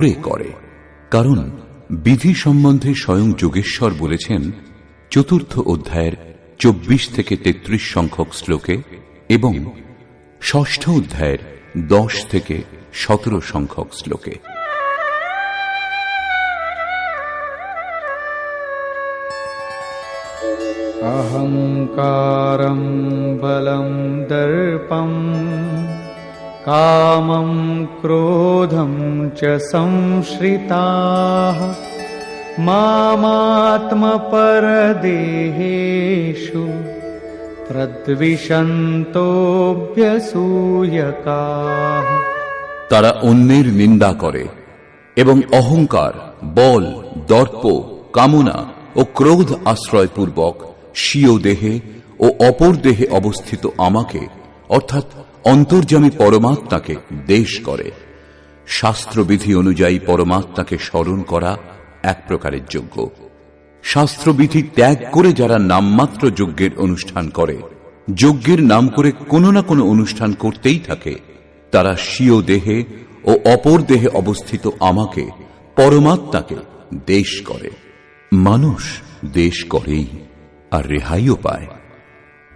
করে করে কারণ বিধি সম্বন্ধে স্বয়ং যোগেশ্বর বলেছেন চতুর্থ অধ্যায়ের চব্বিশ থেকে তেত্রিশ সংখ্যক শ্লোকে এবং ষষ্ঠ অধ্যায়ের দশ থেকে সতেরো সংখ্যক শ্লোকে अहङ्कारं बलं दर्पम् कामं क्रोधं च संश्रिताः मामात्मपरदेहेषु प्रद्विषन्तोऽभ्यसूयकाः তারা অন্যের নিন্দা করে এবং অহংকার বল দর্প কামনা ও ক্রোধ আশ্রয়পূর্বক স্বীয় দেহে ও অপর দেহে অবস্থিত আমাকে অর্থাৎ অন্তর্যামী পরমাত্মাকে দেশ করে। শাস্ত্রবিধি অনুযায়ী পরমাত্মাকে স্মরণ করা এক প্রকারের যোগ্য শাস্ত্রবিধি ত্যাগ করে যারা নামমাত্র যজ্ঞের অনুষ্ঠান করে, যজ্ঞের নাম করে কোনো না কোনো অনুষ্ঠান করতেই থাকে, তারা স্বীয় দেহে ও অপর দেহে অবস্থিত আমাকে, পরমাত্মাকে দেশ করে। মানুষ দেশ করেই, আর রেহাইও পায়।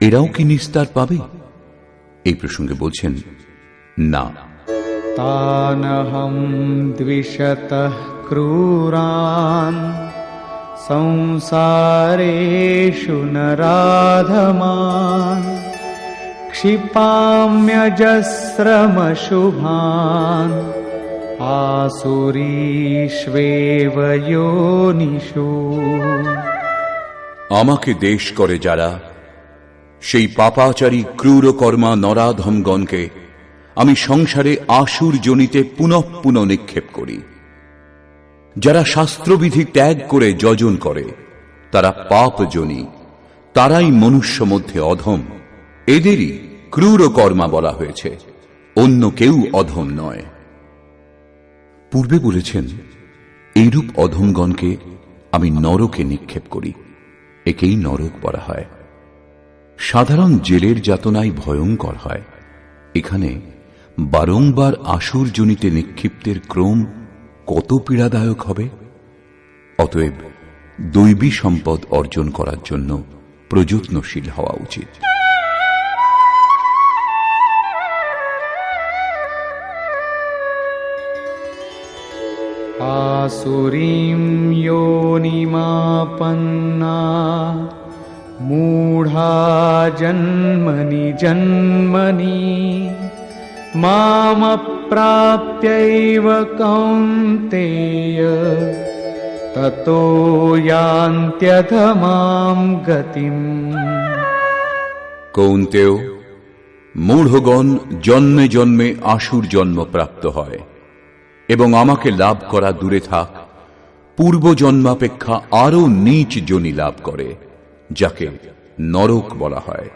এরাও কি নিস্তার পাবে? এই প্রসঙ্গে বলছেন না तानहं द्विषतः क्रूरान् संसारेषु नराधमान् क्षिपाम्यजस्रमशुभान् आसुरीष्वेव योनिषु আমাকে দেশ করে যারা সেই পাপাচারী ক্রূর কর্মা নরাধমগণকে আমি সংসারে আসুর জনিতে পুনঃ পুনঃ নিক্ষেপ করি। যারা শাস্ত্রবিধি ত্যাগ করে যজন করে, তারা পাপ জনি তারাই মনুষ্য মধ্যে অধম। এদেরই ক্রূর কর্মা বলা হয়েছে, অন্য কেউ অধম নয়। পূর্বে বলেছেন, এইরূপ অধমগণকে আমি নরকে নিক্ষেপ করি, একেই নরক বলা হয়। সাধারণ জেলের যাতনাই ভয়ঙ্কর হয় এখানে বারংবার আসুর জনিতে নিক্ষিপ্তের ক্রম কত পীড়াদায়ক হবে অতএব দৈবী সম্পদ অর্জন করার জন্য প্রযত্নশীল হওয়া উচিত आसुरीं योनिमापन्ना मूढा जन्मनि जन्मनि मामप्राप्यैव कौन्तेय ततो यान्त्यधमां गतिम् কৌন্তেও মূঢ়গণ জন্মে জন্মে আসুর জন্ম প্রাপ্ত হয় এবং আমাকে লাভ করা দূরে থাক পূর্ব জন্মাপেক্ষা আরো নীচ জনি লাভ করে যাকে নরক বলা হয়।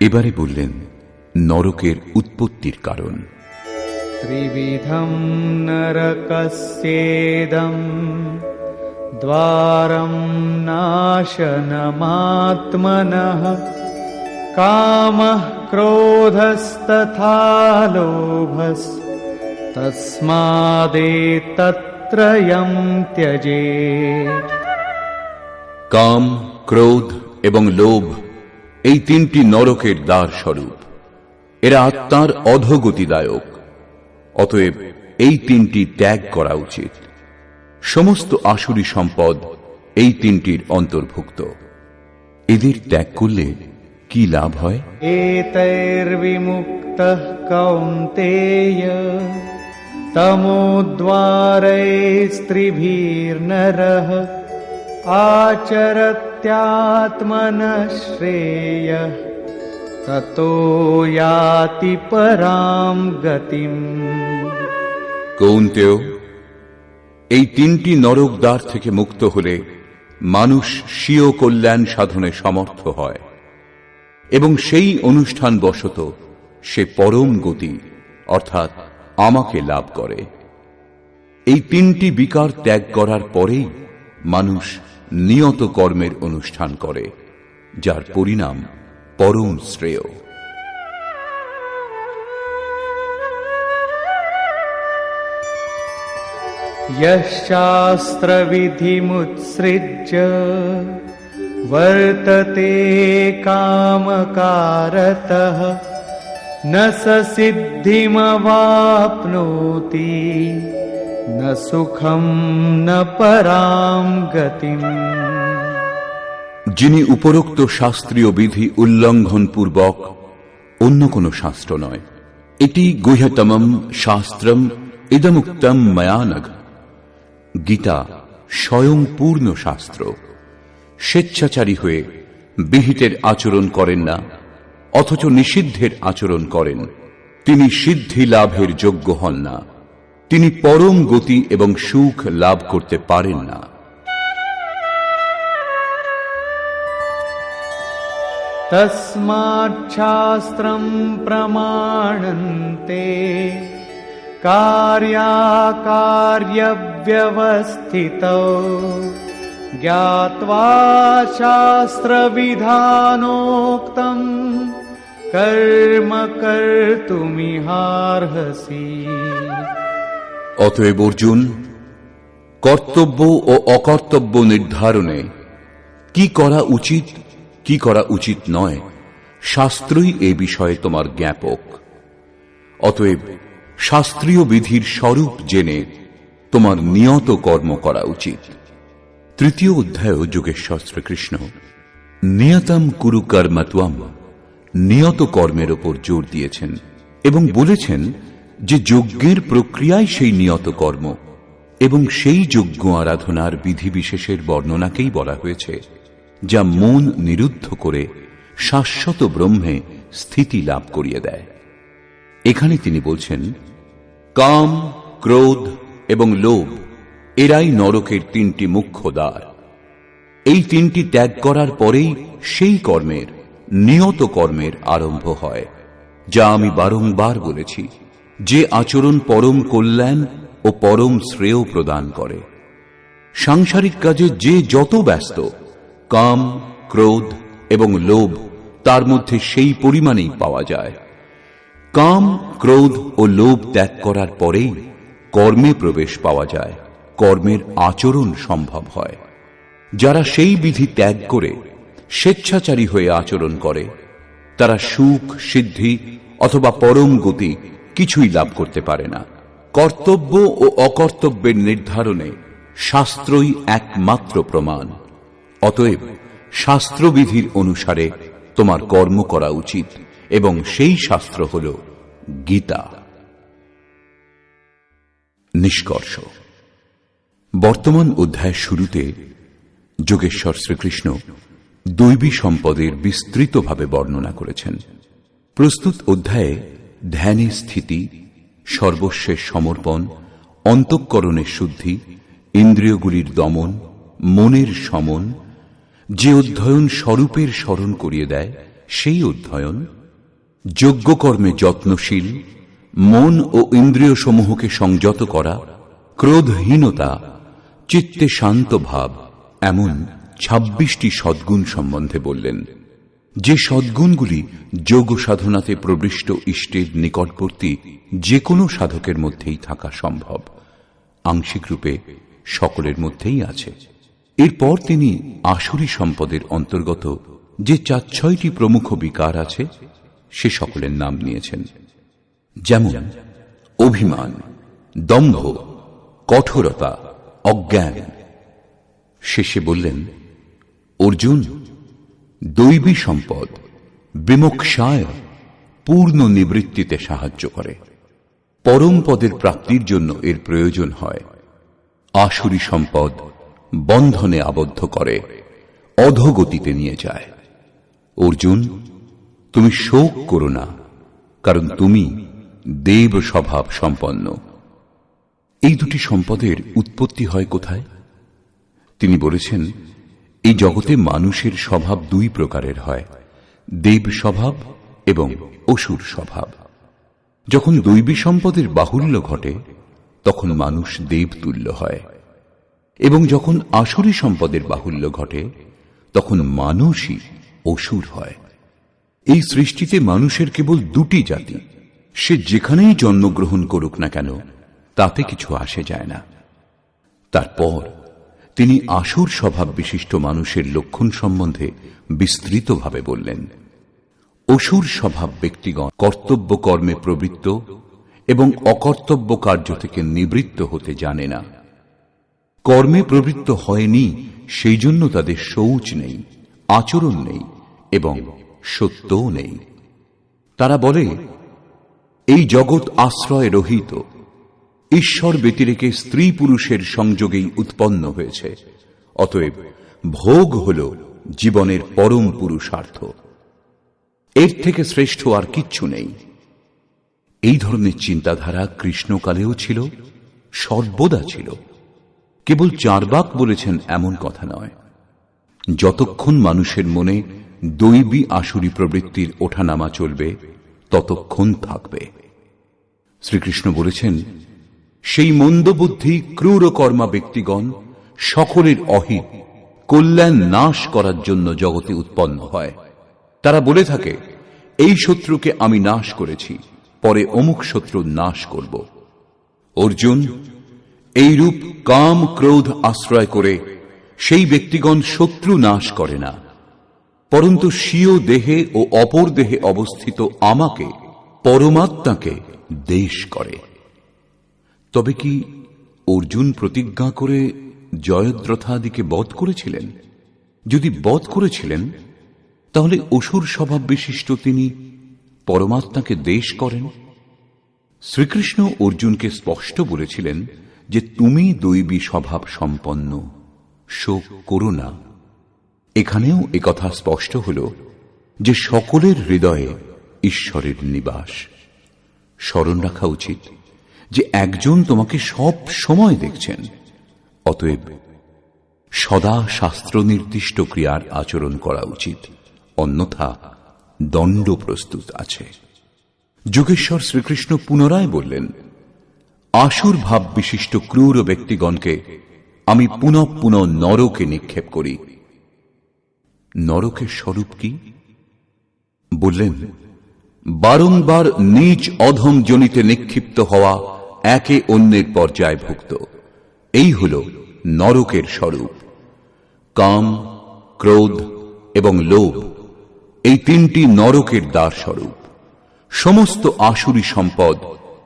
এবারে বললেন নরকের উৎপত্তির কারণ। ত্রিবিধম নরকেদম দ্বারম নাশনমাত্মন কাম ক্রোধস্তথা লোভস তস্মাদে ত্যজে কাম ক্রোধ এবং লোভ এই তিনটি নরকের দ্বার স্বরূপ এরা আত্মার অধগতিদায়ক। অতএব এই তিনটি ত্যাগ করা উচিত। সমস্ত আসুরি সম্পদ এই তিনটির অন্তর্ভুক্ত। এদের ত্যাগ করলে কি লাভ হয়? এতৈর্বিমুক্ত কৌন্তেয়। আচরত आचरत्यात्मनः श्रेयः ततो याति परां गतिम् কৌন্তেয় এই তিনটি নরক দ্বার থেকে মুক্ত হলে মানুষ স্বীয় কল্যাণ সাধনে সমর্থ হয় এবং সেই অনুষ্ঠান বশত সে পরম গতি অর্থাৎ আমাকে লাভ করে এই তিনটি বিকার ত্যাগ করার পরেই মানুষ নিয়ত কর্মের অনুষ্ঠান করে যার পরিণাম পরম শ্রেয় यः शास्त्रविधिमुत्सृज्य वर्तते कामकारतः न स सिद्धिमवाप्नोति न सुखम न পরাম গতিম যিনি উপরোক্ত শাস্ত্রীয় বিধি উল্লঙ্ঘনপূর্বক অন্য কোনো শাস্ত্র নয়, এটি গুহতম শাস্ত্রম ইদমুক্তম ময়ানঘ গীতা স্বয়ংপূর্ণ শাস্ত্র। স্বেচ্ছাচারী হয়ে বিহিতের আচরণ করেন না, অথচ নিষিদ্ধের আচরণ করেন। তিনি সিদ্ধি লাভের যোগ্য হন না। তিনি পরম গতি এবং সুখ লাভ করতে পারেন না तस्माच्छास्त्रम् प्रमाणन्ते कार्याकार्यव्यवस्थितौ ज्ञात्वा शास्त्रविधानोक्तम् कर्म कर्तुमिहार्हसि অতএব অর্জুন, কর্তব্য ও অকর্তব্য নির্ধারণে কি করা উচিত, কি করা উচিত নয়, শাস্ত্রই এ বিষয়ে তোমার জ্ঞাপক। অতএব শাস্ত্রীয় বিধির স্বরূপ জেনে তোমার নিয়ত কর্ম করা উচিত। তৃতীয় অধ্যায়, যোগেশ্বর শ্রীকৃষ্ণ, নিয়তাম কুরু কর্মত্বম, নিয়ত কর্মের ওপর জোর দিয়েছেন এবং বলেছেন যে যজ্ঞের প্রক্রিয়ায় সেই নিয়ত কর্ম এবং সেই যজ্ঞ আরাধনার বিধিবিশেষের বর্ণনাকেই বলা হয়েছে, যা মন নিরুদ্ধ করে শাশ্বত ব্রহ্মে স্থিতি লাভ করিয়ে দেয়। এখানে তিনি বলছেন, কাম, ক্রোধ এবং লোভ এরাই নরকের তিনটি মুখ্য দ্বার। এই তিনটি ত্যাগ করার পরেই সেই কর্মের, নিয়ত কর্মের আরম্ভ হয়, যা আমি বারংবার বলেছি। যে আচরণ পরম কল্যাণ ও পরম শ্রেয় প্রদান করে। সাংসারিক কাজে যে যত ব্যস্ত, কাম, ক্রোধ এবং লোভ, তার মধ্যে সেই পরিমাণেই পাওয়া যায়। কাম, ক্রোধ ও লোভ ত্যাগ করার পরেই কর্মে প্রবেশ পাওয়া যায়, কর্মের আচরণ সম্ভব হয়। যারা সেই বিধি ত্যাগ করে, স্বেচ্ছাচারী হয়ে আচরণ করে, তারা সুখ, সিদ্ধি অথবা পরম গতি কিছুই লাভ করতে পারে না। কর্তব্য ও অকর্তব্যের নির্ধারণে শাস্ত্রই একমাত্র প্রমাণ। অতএব শাস্ত্রবিধির অনুসারে তোমার কর্ম করা উচিত এবং সেই শাস্ত্র হল গীতা। নিষ্কর্ষ। বর্তমান অধ্যায়ের শুরুতে যোগেশ্বর শ্রীকৃষ্ণ দৈবী সম্পদের বিস্তৃতভাবে বর্ণনা করেছেন। প্রস্তুত অধ্যায়ে ধ্যানে স্থিতি সর্বস্বের সমর্পণ, অন্তঃকরণের শুদ্ধি, ইন্দ্রিয়গুলির দমন, মনের সমন, যে অধ্যয়ন স্বরূপের স্মরণ করিয়ে দেয়, সেই অধ্যয়ন। যজ্ঞকর্মে যত্নশীল, মন ও ইন্দ্রিয় সমূহকে সংযত করা, ক্রোধহীনতা, চিত্তে শান্ত ভাব, এমন ছাব্বিশটি সদ্গুণ সম্বন্ধে বললেন। যে সদ্গুণগুলি যোগ সাধনাতে প্রবিষ্ট ইষ্টের নিকটবর্তী যে কোনো সাধকের মধ্যেই থাকা সম্ভব, আংশিক রূপে সকলের মধ্যেই আছে। এরপর তিনি আসুরি সম্পদের অন্তর্গত যে চার ছয়টি প্রমুখ বিকার আছে, সে সকলের নাম নিয়েছেন। যেমন, অভিমান, দম্ভ, কঠোরতা, অজ্ঞান। শেষে বললেন, অর্জুন দৈবী সম্পদ বিমোক্ষায় পূর্ণ নিবৃত্তিতে সাহায্য করে। পরম পদের প্রাপ্তির জন্য এর প্রয়োজন হয়। আসুরি সম্পদ বন্ধনে আবদ্ধ করে, অধোগতিতে নিয়ে যায়। অর্জুন, তুমি শোক করো না, কারণ তুমি দেব স্বভাব সম্পন্ন। এই দুটি সম্পদের উৎপত্তি হয় কোথায়? তিনি বলেছেন এই জগতে মানুষের স্বভাব দুই প্রকারের হয়, দেব স্বভাব এবং অসুর স্বভাব। যখন দৈবী সম্পদের বাহুল্য ঘটে, তখন মানুষ দেবতুল্য হয়। এবং যখন আসুরি সম্পদের বাহুল্য ঘটে, তখন মানুষই অসুর হয়। এই সৃষ্টিতে মানুষের কেবল দুটি জাতি। সে যেখানেই জন্মগ্রহণ করুক না কেন, তাতে কিছু আসে যায় না। তারপর তিনি আসুর স্বভাব বিশিষ্ট মানুষের লক্ষণ সম্বন্ধে বিস্তৃতভাবে বললেন, অসুর স্বভাব ব্যক্তিগণ কর্তব্য কর্মে প্রবৃত্ত এবং অকর্তব্য কার্য থেকে নিবৃত্ত হতে জানে না। কর্মে প্রবৃত্ত হয়নি সেই জন্য তাদের শৌচ নেই, আচরণ নেই এবং সত্যও নেই। তারা বলে, এই জগৎ আশ্রয় রহিত ঈশ্বর ব্যতিরেকে স্ত্রী পুরুষের সংযোগেই উৎপন্ন হয়েছে। অতএব ভোগ হল জীবনের পরম পুরুষার্থ। এর থেকে শ্রেষ্ঠ আর কিচ্ছু নেই। এই ধরনের চিন্তাধারা কৃষ্ণকালেও ছিল, সর্বদা ছিল। কেবল চারবাক বলেছেন এমন কথা নয়। যতক্ষণ মানুষের মনে দৈবী আসুরি প্রবৃত্তির ওঠানামা চলবে, ততক্ষণ থাকবে। শ্রীকৃষ্ণ বলেছেন সেই মন্দবুদ্ধি ক্রূর কর্মা ব্যক্তিগণ সকলের অহিত, কল্যাণ নাশ করার জন্য জগতে উৎপন্ন হয়। তারা বলে থাকে, এই শত্রুকে আমি নাশ করেছি, পরে অমুক শত্রু নাশ করব। অর্জুন, এই রূপ কাম ক্রোধ আশ্রয় করে সেই ব্যক্তিগণ শত্রু নাশ করে না। পরন্তু স্বীয় দেহে ও অপর দেহে অবস্থিত আমাকে, পরমাত্মাকে দেশ করে। তবে কি অর্জুন প্রতিজ্ঞা করে জয়দ্রথাদিকে বধ করেছিলেন? যদি বধ করেছিলেন, তাহলে অসুর স্বভাব বিশিষ্ট তিনি পরমাত্মাকে দেশ করেন? শ্রীকৃষ্ণ অর্জুনকে স্পষ্ট বলেছিলেন যে তুমি দৈবী স্বভাব সম্পন্ন, শোক করো না। এখানেও একথা স্পষ্ট হল যে সকলের হৃদয়ে ঈশ্বরের নিবাস। স্মরণ রাখা উচিত। যে একজন তোমাকে সব সময় দেখছেন, অতএব সদা শাস্ত্র নির্দিষ্ট ক্রিয়ার আচরণ করা উচিত, অন্যথা দণ্ড প্রস্তুত আছে। যোগেশ্বর শ্রীকৃষ্ণ পুনরায় বললেন, আসুর ভাব বিশিষ্ট ক্রূর ব্যক্তিগণকে আমি পুনঃ পুনঃ নরকে নিক্ষেপ করি। নরকের স্বরূপ কি? বললেন, বারংবার নিজ অধম জনিতে নিক্ষিপ্ত হওয়া একে অন্যের পর্যায়ভুক্ত এই হল নরকের স্বরূপ। কাম, ক্রোধ এবং লোভ এই তিনটি নরকের দ্বার স্বরূপ। সমস্ত আসুরি সম্পদ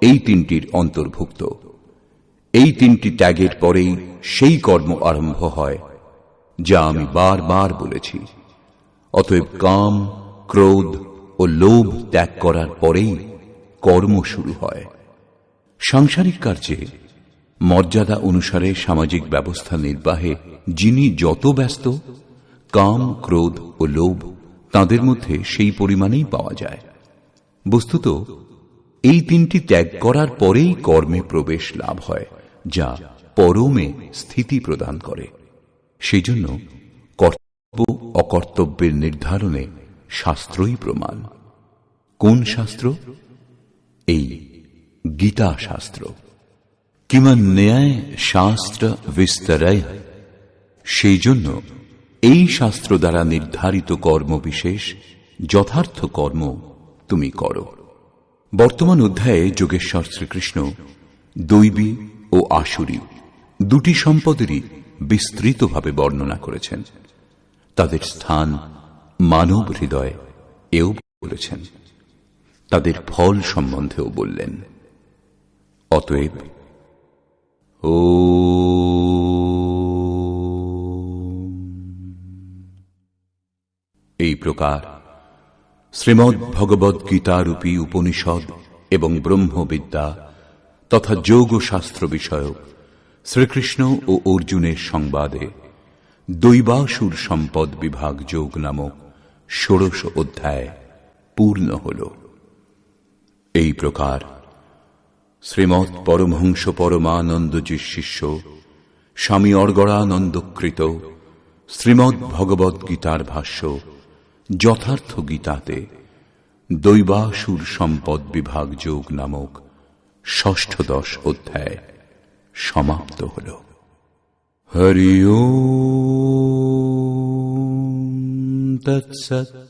এই তিনটির অন্তর্ভুক্ত। এই তিনটি ত্যাগের পরেই সেই কর্ম আরম্ভ হয়, যা আমি বারবার বলেছি। অতএব কাম, ক্রোধ ও লোভ ত্যাগ করার পরেই কর্ম শুরু হয়। সাংসারিক কার্যে মর্যাদা অনুসারে সামাজিক ব্যবস্থা নির্বাহে যিনি যত ব্যস্ত, কাম, ক্রোধ ও লোভ তাদের মধ্যে সেই পরিমাণেই পাওয়া যায়। বস্তুত, এই তিনটি ত্যাগ করার পরেই কর্মে প্রবেশ লাভ হয়, যা পরমে স্থিতি প্রদান করে। সেই জন্য কর্তব্য অকর্তব্যের নির্ধারণে শাস্ত্রই প্রমাণ। কোন শাস্ত্র? এই গীতা শাস্ত্র কিমান ন্যায় শাস্ত্র বিস্তরায়। সেই জন্য এই শাস্ত্র দ্বারা নির্ধারিত কর্ম বিশেষ যথার্থ কর্ম তুমি করো। বর্তমান অধ্যায়ে যোগেশ্বর শ্রীকৃষ্ণ, দৈবী ও আসুরি দুটি সম্পদেরই বিস্তৃতভাবে বর্ণনা করেছেন। তাদের স্থান মানব হৃদয় এও বলেছেন। তাদের ফল সম্বন্ধেও বললেন। অতএব ও এই প্রকার শ্রীমদ্ ভগবদ গীতারূপী উপনিষদ এবং ব্রহ্মবিদ্যা তথা যোগ শাস্ত্র বিষয়ক শ্রীকৃষ্ণ ও অর্জুনের সংবাদে দৈবাসুর সম্পদ বিভাগ যোগ নামক ষোড়শ অধ্যায় পূর্ণ হল। এই প্রকার শ্রীমৎ পরমহংস পরমানন্দজির শিষ্য, স্বামী অর্গড়ানন্দকৃত শ্রীমদ্ ভগবদ গীতার ভাষ্য, যথার্থ গীতাতে দৈবাসুর সম্পদ বিভাগ যোগ নামক ষষ্ঠদশ অধ্যায় সমাপ্ত হল। হরি ওম তৎসৎ।